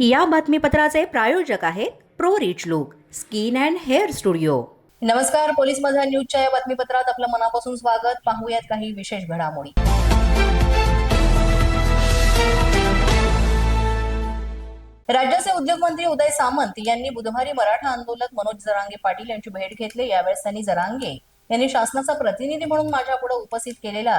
या बातमीपत्राचे प्रायोजक आहेत pro rich look skin and hair studio. नमस्कार पोलीस माझा न्यूजच्या या बातमीपत्रात आपलं मनापासून स्वागत. पाहूयात काही विशेष घडामोडी. राज्याचे उद्योगमंत्री उदय सामंत यांनी बुधवारी मराठा आंदोलक मनोज जरांगे पाटील यांची भेट घेतली. यावेळेस त्यांनी जरांगे यांनी शासनाचा प्रतिनिधी म्हणून माझ्या पुढे उपस्थित केलेला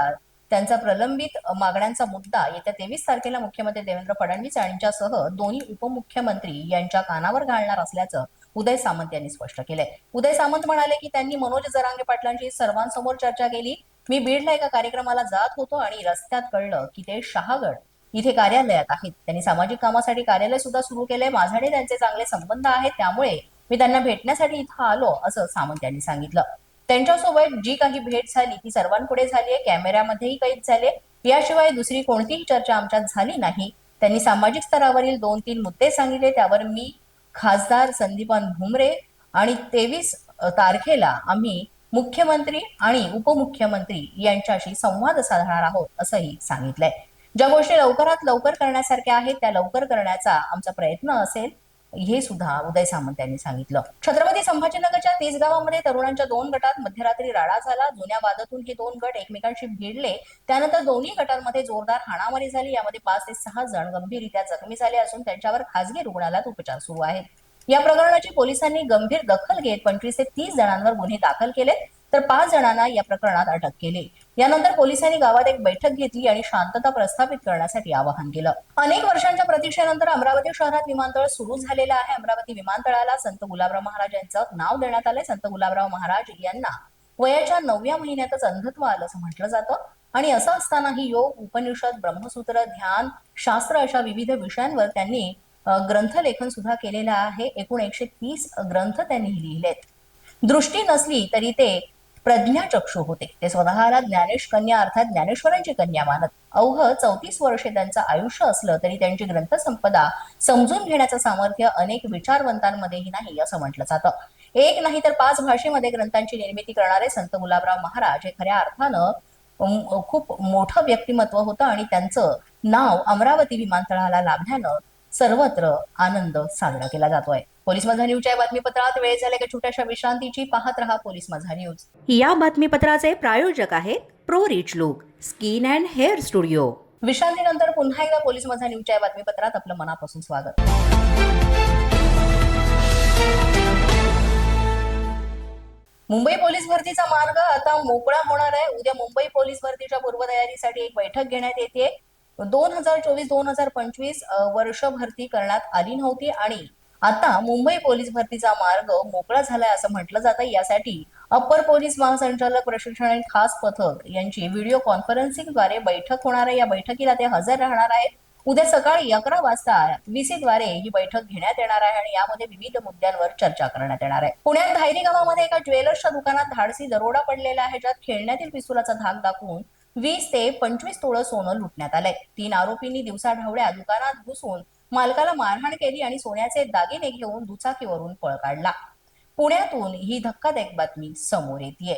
त्यांचा प्रलंबित मागण्यांचा मुद्दा येत्या तेवीस तारखेला मुख्यमंत्री देवेंद्र फडणवीस यांच्यासह दोन्ही उपमुख्यमंत्री यांच्या कानावर घालणार असल्याचं उदय सामंत यांनी स्पष्ट केलंय. उदय सामंत म्हणाले की त्यांनी मनोज जरांगे पाटलांची सर्वांसमोर चर्चा केली. मी बीडला एका कार्यक्रमाला जात होतो आणि रस्त्यात कळलं की ते शहागड इथे कार्यालयात आहेत. त्यांनी सामाजिक कामासाठी कार्यालय सुद्धा सुरू केलंय. माझ्याकडे त्यांचे चांगले संबंध आहेत. त्यामुळे मी त्यांना भेटण्यासाठी इथं आलो असं सामंत यांनी सांगितलं. त्यांच्यासोबत जी काही भेट झाली ती सर्वांपुढे झाली आहे. कॅमेऱ्यामध्येही कैद झाले. याशिवाय दुसरी कोणतीही चर्चा आमच्यात झाली नाही. त्यांनी सामाजिक स्तरावरील दोन तीन मुद्दे सांगितले. त्यावर मी खासदार संदीपान भुमरे आणि तेवीस तारखेला आम्ही मुख्यमंत्री आणि उपमुख्यमंत्री यांच्याशी संवाद साधणार आहोत असंही सांगितलंय. ज्या गोष्टी लवकरात लवकर करण्यासारख्या आहेत त्या लवकर करण्याचा आमचा प्रयत्न असेल. हे सुद्धा उदय सामंत यांनी सांगितलं. छत्रपती संभाजीनगरच्या तीस गावामध्ये तरुणांच्या दोन गटात मध्यरात्री राडा झाला. जुन्या वादातून हे दोन गट एकमेकांशी भिडले. त्यानंतर दोन्ही गटांमध्ये जोरदार हाणामारी झाली. यामध्ये पाच ते सहा जण गंभीररित्या जखमी झाले असून त्यांच्यावर खासगी रुग्णालयात उपचार सुरू आहेत. या प्रकरणाची पोलिसांनी गंभीर दखल घेत पंचवीस ते तीस जणांवर गुन्हे दाखल केले तर पाच जणांना या प्रकरणात अटक केली. यानंतर पोलिसांनी गावात एक बैठक घेतली आणि शांतता प्रस्थापित करण्यासाठी आवाहन केलं. अनेक वर्षांच्या प्रतीक्षेनंतर अमरावती शहरात विमानतळ सुरू झालेलं आहे. अमरावती विमानतळाला संत गुलाबराव महाराज यांचं नाव देण्यात आलंय. संत गुलाबराव महाराज यांना वयाच्या नवव्या महिन्यातच अंधत्व आलं असं म्हटलं जातं. आणि असं असतानाही योग उपनिषद ब्रह्मसूत्र ध्यान शास्त्र अशा विविध विषयांवर त्यांनी ग्रंथलेखन सुद्धा केलेलं आहे. एकूण एकशे तीस ग्रंथ त्यांनी लिहिलेत. दृष्टी नसली तरी ते प्रज्ञाचक्षु होते. ते स्वतःला ज्ञानेश कन्या अर्थात ज्ञानेश्वरांची कन्या मानत. अवघ चौतीस वर्षे त्यांचं आयुष्य असलं तरी त्यांची ग्रंथसंपदा समजून घेण्याचं सामर्थ्य अनेक विचारवंतांमध्येही नाही असं म्हटलं जातं. एक नाही तर पाच भाषेमध्ये ग्रंथांची निर्मिती करणारे संत गुलाबराव महाराज हे खऱ्या अर्थानं खूप मोठं व्यक्तिमत्व होतं आणि त्यांचं नाव अमरावती विमानतळाला लाभल्यानं सर्वत्र आनंद साजरा केला जातोय. पोलीस माझा न्यूजच्या या बातमीपत्रात वेळ झाल्या का छोट्याशा विश्रांतीची पाहत रहा पोलीस माझा न्यूज. या बातमीपत्राचे प्रायोजक आहेत pro rich look skin and hair studio. विश्रांतीनंतर पुन्हा एकदा पोलीस माझा न्यूजच्या या बातमीपत्रात आपलं मनापासून स्वागत. मुंबई पोलीस भरतीचा मार्ग आता मोकळा होणार आहे. उद्या मुंबई पोलीस भरतीच्या पूर्वतयारीसाठी एक बैठक घेण्यात येते. दोन हजार चोवीस दोन हजार पंचवीस वर्ष भरती करण्यात आली नव्हती आणि आता मुंबई पोलीस भरतीचा मार्ग मोकळा झालाय असं म्हटलं जातं यासाठी अप्पर पोलीस महासंचालक प्रशिक्षण आणि खास पथक यांची व्हिडिओ कॉन्फरन्सिंगद्वारे बैठक होणार आहे. या बैठकीला ते हजर राहणार आहेत. उद्या सकाळी अकरा वाजता VC द्वारे ही बैठक घेण्यात येणार आहे आणि यामध्ये विविध मुद्द्यांवर चर्चा करण्यात येणार आहे. पुण्यात धायरी गावामध्ये एका ज्वेलर्सच्या दुकानात धाडसी दरोडा पडलेला आहे. ज्यात खेळण्यातील पिस्तुलाचा धाक दाखवून वीस ते पंचवीस तोळं सोनं लुटण्यात आलंय. तीन आरोपींनी दिवसाढवळ्या दुकानात घुसून मालकाला मारहाण केली आणि सोन्याचे दागिने घेऊन दुचाकीवरून पळ काढला. पुण्यातून ही धक्कादायक बातमी समोर येते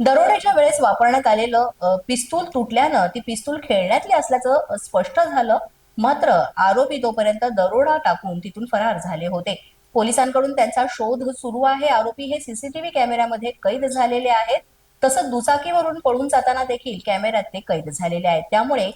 दरोड्याच्या वेळेस वापरण्यात आलेलं पिस्तूल तुटल्यानं ती पिस्तूल खेळण्यातली असल्याचं स्पष्ट झालं. मात्र आरोपी तोपर्यंत दरोडा टाकून तिथून फरार झाले होते. पोलिसांकडून त्यांचा शोध सुरू आहे. आरोपी हे सीसीटीव्ही कॅमेऱ्यामध्ये कैद झालेले आहेत. तसंच दुचाकीवरून पळून जाताना देखील कॅमेऱ्यात ते कैद झालेले आहेत. त्यामुळे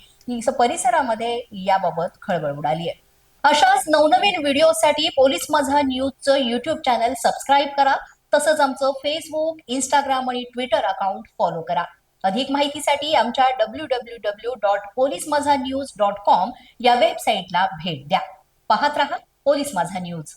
परिसरामध्ये याबाबत खळबळ उडाली आहे. अशाच नवनवीन व्हिडिओसाठी पोलीस माझा न्यूजचं युट्यूब चॅनल सबस्क्राईब करा. तसंच आमचं फेसबुक इंस्टाग्राम आणि ट्विटर अकाउंट फॉलो करा. अधिक माहितीसाठी आमच्या W W W dot police Maza news dot com या वेबसाईटला भेट द्या. पाहत रहा पोलीस माझा न्यूज.